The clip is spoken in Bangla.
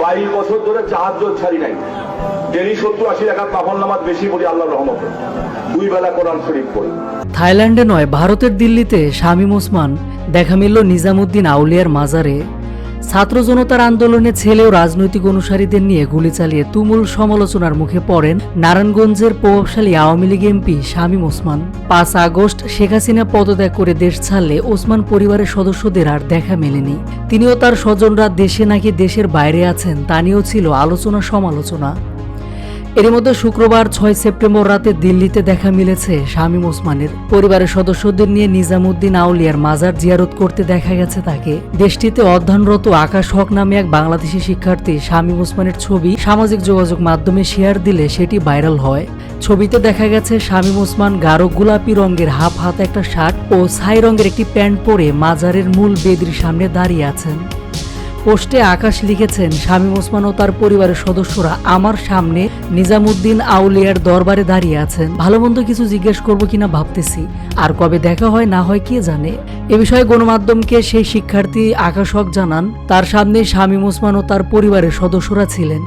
বাইশ বছর ধরে জোর ছাড়ি নাই। ডেলি সত্তর আশি টাকা কাফন নামাজ বেশি বলি আল্লাহ রহমত। দুই বেলা কোরআন শরীফ পড়ি। থাইল্যান্ডে নয়, ভারতের দিল্লিতে শামীম ওসমান, দেখা মিলল নিজামুদ্দিন আউলিয়ার মাজারে ছাত্র জনতার আন্দোলনে ছেলে ও রাজনৈতিক অনুসারীদের নিয়ে গুলি চালিয়ে তুমুল সমালোচনার মুখে পড়েন নারায়ণগঞ্জের প্রভাবশালী আওয়ামী লীগ এমপি শামীম ওসমান। পাঁচ আগস্ট শেখ হাসিনা পদত্যাগ করে দেশ ছাড়লে ওসমান পরিবারের সদস্যদের আর দেখা মেলেনি। তিনিও তার স্বজনরা দেশে নাকি দেশের বাইরে আছেন তা নিয়েও ছিল আলোচনা সমালোচনা এর মধ্যে শুক্রবার ছয় সেপ্টেম্বর রাতে দিল্লিতে দেখা মিলেছে শামীম ওসমানের। পরিবারের সদস্যদের নিয়ে নিজামুদ্দিন আউলিয়ার মাজার জিয়ারত করতে দেখা গেছে তাকে। দেশটিতে অধ্যয়নরত আকাশ হক নামে এক বাংলাদেশি শিক্ষার্থী শামীম ওসমানের ছবি সামাজিক যোগাযোগ মাধ্যমে শেয়ার দিলে সেটি ভাইরাল হয়। ছবিতে দেখা গেছে শামীম ওসমান গাঢ় গোলাপি রঙের হাফ হাতা একটা শার্ট ও ছাই রঙের একটি প্যান্ট পরে মাজারের মূল বেদির সামনে দাঁড়িয়ে আছেন। পোস্টে আকাশ লিখেছেন, শামীম ওসমান ও তার পরিবারের সদস্যরা আমার সামনে নিজামুদ্দিন আউলিয়ার দরবারে দাঁড়িয়ে আছেন। ভালো মন্দ কিছু জিজ্ঞেস করব কিনা ভাবতেছি। আর কবে দেখা হয়, না হয় কে জানে? এ বিষয়ে গণমাধ্যমকে সেই শিক্ষার্থী আকাশক জানান, তার সামনে শামীম ওসমান ও তার পরিবারের সদস্যরা ছিলেন।